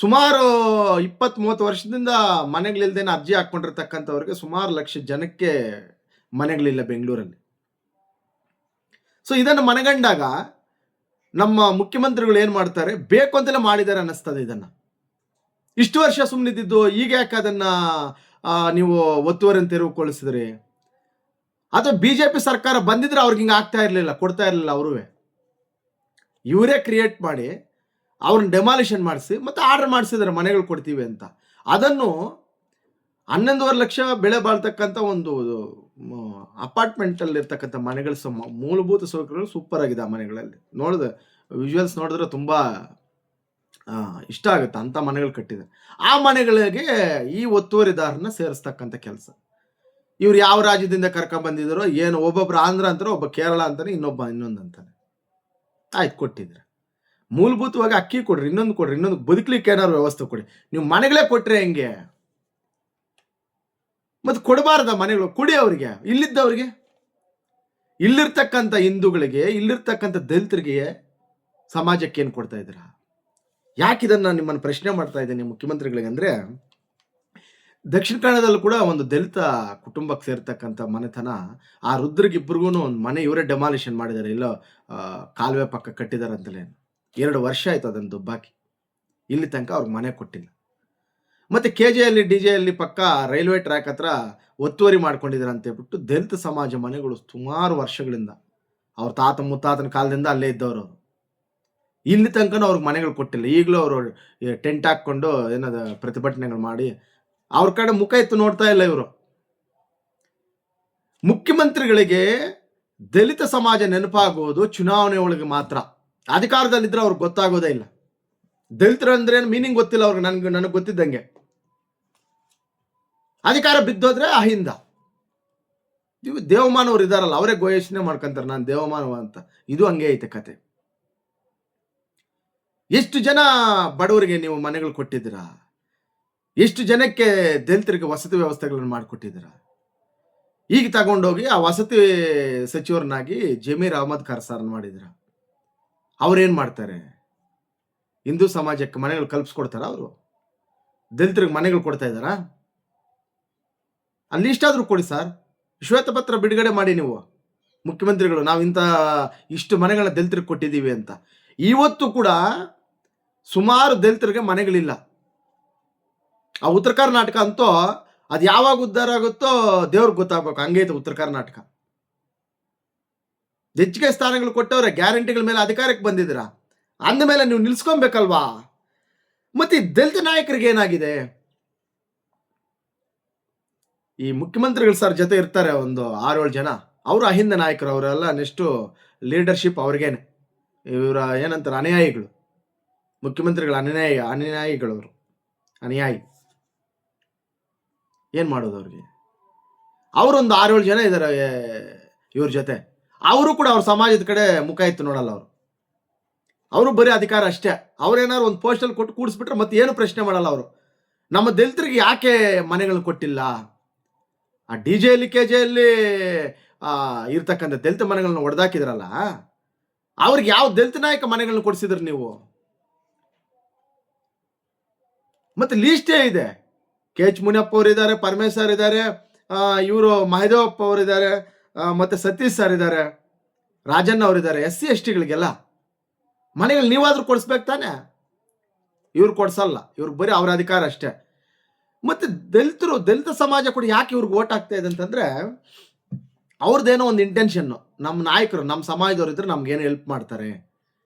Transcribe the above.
ಸುಮಾರು ಇಪ್ಪತ್ತ್ ಮೂವತ್ತು ವರ್ಷದಿಂದ ಮನೆಗಳಿಲ್ದೇನೆ ಅರ್ಜಿ ಹಾಕ್ಕೊಂಡಿರ್ತಕ್ಕಂಥವ್ರಿಗೆ ಸುಮಾರು ಲಕ್ಷ ಜನಕ್ಕೆ ಮನೆಗಳಿಲ್ಲ ಬೆಂಗಳೂರಲ್ಲಿ. ಸೊ ಇದನ್ನು ಮನಗಂಡಾಗ ನಮ್ಮ ಮುಖ್ಯಮಂತ್ರಿಗಳು ಏನು ಮಾಡ್ತಾರೆ? ಬೇಕು ಅಂತೆಲ್ಲ ಮಾಡಿದ್ದಾರೆ ಅನ್ನಿಸ್ತದೆ ಇದನ್ನ. ಇಷ್ಟು ವರ್ಷ ಸುಮ್ಮನಿದ್ದು ಈಗ ಯಾಕೆ ಅದನ್ನ ನೀವು ಒತ್ತುವರಿ ತೆರವುಗೊಳಿಸಿದ್ರಿ ಅಥವಾ ಬಿ ಜೆ ಪಿ ಸರ್ಕಾರ ಬಂದಿದ್ರೆ ಅವ್ರಿಗೆ ಹಿಂಗೆ ಆಗ್ತಾ ಇರಲಿಲ್ಲ, ಕೊಡ್ತಾ ಇರಲಿಲ್ಲ ಅವರೂ ಇವರೇ ಕ್ರಿಯೇಟ್ ಮಾಡಿ ಅವ್ರನ್ನ ಡೆಮಾಲಿಷನ್ ಮಾಡಿಸಿ ಮತ್ತೆ ಆರ್ಡರ್ ಮಾಡಿಸಿದ್ದಾರೆ ಮನೆಗಳು ಕೊಡ್ತೀವಿ ಅಂತ. ಅದನ್ನು ಹನ್ನೊಂದುವರೆ ಲಕ್ಷ ಬೆಳೆ ಬಾಳ್ತಕ್ಕಂಥ ಒಂದು ಅಪಾರ್ಟ್ಮೆಂಟಲ್ಲಿ ಇರ್ತಕ್ಕಂಥ ಮನೆಗಳ ಸಮ, ಮೂಲಭೂತ ಸೌಕರ್ಯಗಳು ಸೂಪರ್ ಆಗಿದೆ ಆ ಮನೆಗಳಲ್ಲಿ. ನೋಡಿದ್ರೆ ವಿಜುವಲ್ಸ್ ನೋಡಿದ್ರೆ ತುಂಬ ಇಷ್ಟ ಆಗುತ್ತೆ. ಅಂಥ ಮನೆಗಳು ಕಟ್ಟಿದೆ ಆ ಮನೆಗಳಿಗೆ ಈ ಒತ್ತುವರಿದಾರನ್ನ ಸೇರಿಸ್ತಕ್ಕಂಥ ಕೆಲಸ. ಇವ್ರು ಯಾವ ರಾಜ್ಯದಿಂದ ಕರ್ಕೊಂಡ್ ಬಂದಿದ್ದಾರೋ ಏನು, ಒಬ್ಬೊಬ್ರು ಆಂಧ್ರ ಅಂತಾರೆ, ಒಬ್ಬ ಕೇರಳ ಅಂತಾನೆ, ಇನ್ನೊಬ್ಬ ಇನ್ನೊಂದು ಅಂತಾನೆ. ಆಯ್ತು ಕೊಟ್ಟಿದ್ರೆ ಮೂಲಭೂತವಾಗಿ ಅಕ್ಕಿ ಕೊಡ್ರಿ, ಇನ್ನೊಂದು ಕೊಡ್ರಿ, ಇನ್ನೊಂದು ಬದುಕಲಿಕ್ಕೆ ಏನಾದ್ರು ವ್ಯವಸ್ಥೆ ಕೊಡಿ. ನೀವು ಮನೆಗಳೇ ಕೊಟ್ರೆ ಹೆಂಗೆ? ಮತ್ತು ಕೊಡಬಾರ್ದ ಮನೆಗಳು, ಕೊಡಿ ಅವರಿಗೆ. ಇಲ್ಲಿದ್ದವ್ರಿಗೆ ಇಲ್ಲಿರ್ತಕ್ಕಂಥ ಹಿಂದೂಗಳಿಗೆ, ಇಲ್ಲಿರ್ತಕ್ಕಂಥ ದಲಿತರಿಗೆ ಸಮಾಜಕ್ಕೆ ಏನು ಕೊಡ್ತಾ ಇದ್ದೀರಾ? ಯಾಕೆ ಇದನ್ನ ನಿಮ್ಮನ್ನು ಪ್ರಶ್ನೆ ಮಾಡ್ತಾ ಇದ್ದೀನಿ ಮುಖ್ಯಮಂತ್ರಿಗಳಿಗೆ ಅಂದ್ರೆ, ದಕ್ಷಿಣ ಕನ್ನಡದಲ್ಲೂ ಕೂಡ ಒಂದು ದಲಿತ ಕುಟುಂಬಕ್ಕೆ ಸೇರ್ತಕ್ಕಂಥ ಮನೆತನ, ಆ ರುದ್ರಿಗಿಬ್ಬರಿಗೂ ಒಂದು ಮನೆ ಇವರೇ ಡೆಮಾಲಿಷನ್ ಮಾಡಿದ್ದಾರೆ, ಇಲ್ಲೋ ಕಾಲುವೆ ಪಕ್ಕ ಕಟ್ಟಿದ್ದಾರೆ ಅಂತಲೇ. ಎರಡು ವರ್ಷ ಆಯ್ತು ಅದನ್ನು ದುಬ್ಬಾಕಿ. ಇಲ್ಲಿ ತನಕ ಅವ್ರಿಗೆ ಮನೆ ಕೊಟ್ಟಿಲ್ಲ. ಮತ್ತು ಕೆ ಜೆಯಲ್ಲಿ ಡಿ ಜೆಯಲ್ಲಿ ಪಕ್ಕ ರೈಲ್ವೆ ಟ್ರ್ಯಾಕ್ ಹತ್ರ ಒತ್ತುವರಿ ಮಾಡ್ಕೊಂಡಿದ್ದಾರೆ ಅಂತ ಹೇಳ್ಬಿಟ್ಟು ದಲಿತ ಸಮಾಜ ಮನೆಗಳು ಸುಮಾರು ವರ್ಷಗಳಿಂದ ಅವ್ರ ತಾತ ಮುತ್ತಾತನ ಕಾಲದಿಂದ ಅಲ್ಲೇ ಇದ್ದವರು ಅವರು. ಇಲ್ಲಿ ತನಕ ಅವ್ರಿಗೆ ಮನೆಗಳು ಕೊಟ್ಟಿಲ್ಲ. ಈಗಲೂ ಅವರು ಟೆಂಟ್ ಹಾಕ್ಕೊಂಡು ಏನದು ಪ್ರತಿಭಟನೆಗಳು ಮಾಡಿ ಅವ್ರ ಕಡೆ ಮುಖ ಎತ್ತು ನೋಡ್ತಾ ಇಲ್ಲ ಇವರು. ಮುಖ್ಯಮಂತ್ರಿಗಳಿಗೆ ದಲಿತ ಸಮಾಜ ನೆನಪಾಗುವುದು ಚುನಾವಣೆ ಒಳಗೆ ಮಾತ್ರ. ಅಧಿಕಾರದಲ್ಲಿದ್ರೆ ಅವ್ರಿಗೆ ಗೊತ್ತಾಗೋದೇ ಇಲ್ಲ. ದಲಿತರು ಅಂದ್ರೆ ಮೀನಿಂಗ್ ಗೊತ್ತಿಲ್ಲ ಅವ್ರಿಗೆ, ನನ್ಗೆ, ನನಗೆ ಗೊತ್ತಿದ್ದಂಗೆ. ಅಧಿಕಾರ ಬಿದ್ದೋದ್ರೆ ಅಹಿಂದ. ನೀವು ದೇವಮಾನವ್ರು ಇದಾರಲ್ಲ, ಅವರೇ ಘೋಷಣೆ ಮಾಡ್ಕೊಂತಾರೆ, ನಾನು ದೇವಮಾನವ ಅಂತ. ಇದು ಹಂಗೆ ಐತೆ ಕತೆ. ಎಷ್ಟು ಜನ ಬಡವರಿಗೆ ನೀವು ಮನೆಗಳು ಕೊಟ್ಟಿದ್ದೀರಾ? ಎಷ್ಟು ಜನಕ್ಕೆ ದಲಿತರಿಗೆ ವಸತಿ ವ್ಯವಸ್ಥೆಗಳನ್ನು ಮಾಡಿಕೊಟ್ಟಿದ್ದೀರಾ? ಈಗ ತಗೊಂಡೋಗಿ ಆ ವಸತಿ ಸಚಿವರನ್ನಾಗಿ ಜಮೀರ್ ಅಹಮದ್ ಖಾನ್ ಮಾಡಿದ್ರ ಅವ್ರೇನ್ ಮಾಡ್ತಾರೆ? ಹಿಂದೂ ಸಮಾಜಕ್ಕೆ ಮನೆಗಳು ಕಲ್ಪಿಸ್ಕೊಡ್ತಾರ ಅವರು? ದಲಿತರಿಗೆ ಮನೆಗಳು ಕೊಡ್ತಾ ಇದ್ದಾರಾ? ಅಲ್ಲಿ ಇಷ್ಟಾದ್ರೂ ಕೊಡಿ ಸರ್. ಶ್ವೇತಪತ್ರ ಬಿಡುಗಡೆ ಮಾಡಿ ನೀವು. ಮುಖ್ಯಮಂತ್ರಿಗಳು, ನಾವು ಇಂಥ ಇಷ್ಟು ಮನೆಗಳನ್ನ ದಲಿತರಿಗೆ ಕೊಟ್ಟಿದ್ದೀವಿ ಅಂತ. ಇವತ್ತು ಕೂಡ ಸುಮಾರು ದಲಿತರಿಗೆ ಮನೆಗಳಿಲ್ಲ. ಆ ಉತ್ತರ ಕರ್ನಾಟಕ ಅಂತೂ ಅದು ಯಾವಾಗ ಉದ್ಧಾರ ಆಗುತ್ತೋ ದೇವ್ರಿಗೆ ಗೊತ್ತಾಗ್ಬೇಕು. ಹಂಗೈತೆ ಉತ್ತರ ಕರ್ನಾಟಕ. ಹೆಚ್ಚಿಗೆ ಸ್ಥಾನಗಳು ಕೊಟ್ಟವ್ರೆ, ಗ್ಯಾರಂಟಿಗಳ ಮೇಲೆ ಅಧಿಕಾರಕ್ಕೆ ಬಂದಿದ್ದೀರಾ? ಅಂದ ಮೇಲೆ ನೀವು ನಿಲ್ಸ್ಕೊಬೇಕಲ್ವಾ? ಮತ್ತೆ ದಲಿತ ನಾಯಕರಿಗೆ ಏನಾಗಿದೆ? ಈ ಮುಖ್ಯಮಂತ್ರಿಗಳು ಸರ್ ಜೊತೆ ಇರ್ತಾರೆ ಒಂದು ಆರೇಳು ಜನ. ಅವರು ಅಹಿಂದ ನಾಯಕರು, ಅವರೆಲ್ಲ ನೆಕ್ಸ್ಟು ಲೀಡರ್ಶಿಪ್ ಅವ್ರಿಗೇನೆ. ಇವರ ಏನಂತಾರೆ, ಅನುಯಾಯಿಗಳು. ಮುಖ್ಯಮಂತ್ರಿಗಳ ಅನುಯಾಯಿ, ಅನುಯಾಯಿಗಳು ಅವರು. ಅನುಯಾಯಿ. ಏನು ಮಾಡೋದು ಅವ್ರಿಗೆ? ಅವರೊಂದು ಆರೇಳು ಜನ ಇದ್ದಾರೆ ಇವ್ರ ಜೊತೆ. ಅವರು ಕೂಡ ಅವ್ರ ಸಮಾಜದ ಕಡೆ ಮುಖ ಇತ್ತು ನೋಡಲ್ಲ ಅವರು. ಅವರು ಬರೀ ಅಧಿಕಾರ ಅಷ್ಟೇ. ಅವ್ರೇನಾದ್ರು ಒಂದು ಪೋಸ್ಟಲ್ಲಿ ಕೊಟ್ಟು ಕೂಡಿಸ್ಬಿಟ್ರೆ ಮತ್ತೆ ಏನು ಪ್ರಶ್ನೆ ಮಾಡಲ್ಲ ಅವರು. ನಮ್ಮ ದಲಿತರಿಗೆ ಯಾಕೆ ಮನೆಗಳು ಕೊಟ್ಟಿಲ್ಲ? ಆ ಡಿ ಜೆಯಲ್ಲಿ ಕೆ ಜೆಯಲ್ಲಿ ಇರ್ತಕ್ಕಂಥ ದಲಿತ ಮನೆಗಳನ್ನ ಒಡೆದಾಕಿದ್ರಲ್ಲ? ಅವ್ರಿಗೆ ಯಾವ ದಲಿತ ನಾಯಕ ಮನೆಗಳನ್ನ ಕೊಡಿಸಿದ್ರಿ ನೀವು? ಮತ್ತೆ ಲೀಸ್ಟೇ ಇದೆ. ಕೆ ಎಚ್ ಮುನಿಯಪ್ಪ ಅವರು ಇದ್ದಾರೆ ಪರಮೇಶ್ವರ್ ಇದ್ದಾರೆ ಇವರು ಮಹದೇವಪ್ಪ ಅವರು ಇದ್ದಾರೆ ಮತ್ತೆ ಸತೀಶ್ ಸರ್ ಇದ್ದಾರೆ, ರಾಜಣ್ಣ ಅವರಿದ್ದಾರೆ ಎಸ್ ಸಿ ಎಸ್ ಟಿಗಳಿಗೆಲ್ಲ ಮನೆಗಳು ನೀವಾದ್ರೂ ಕೊಡಿಸ್ಬೇಕು ತಾನೆ? ಇವ್ರು ಕೊಡ್ಸಲ್ಲ, ಇವ್ರಿಗೆ ಬರೀ ಅವ್ರ ಅಧಿಕಾರ ಅಷ್ಟೇ. ಮತ್ತೆ ದಲಿತರು, ದಲಿತ ಸಮಾಜ ಕೂಡ ಯಾಕೆ ಇವ್ರಿಗೆ ಓಟ್ ಆಗ್ತಾ ಇದೆ ಅಂತಂದ್ರೆ ಅವ್ರದ್ದೇನೋ ಒಂದು ಇಂಟೆನ್ಷನ್ನು ನಮ್ಮ ನಾಯಕರು, ನಮ್ಮ ಸಮಾಜದವ್ರು ಇದ್ರೆ ನಮ್ಗೇನು ಹೆಲ್ಪ್ ಮಾಡ್ತಾರೆ?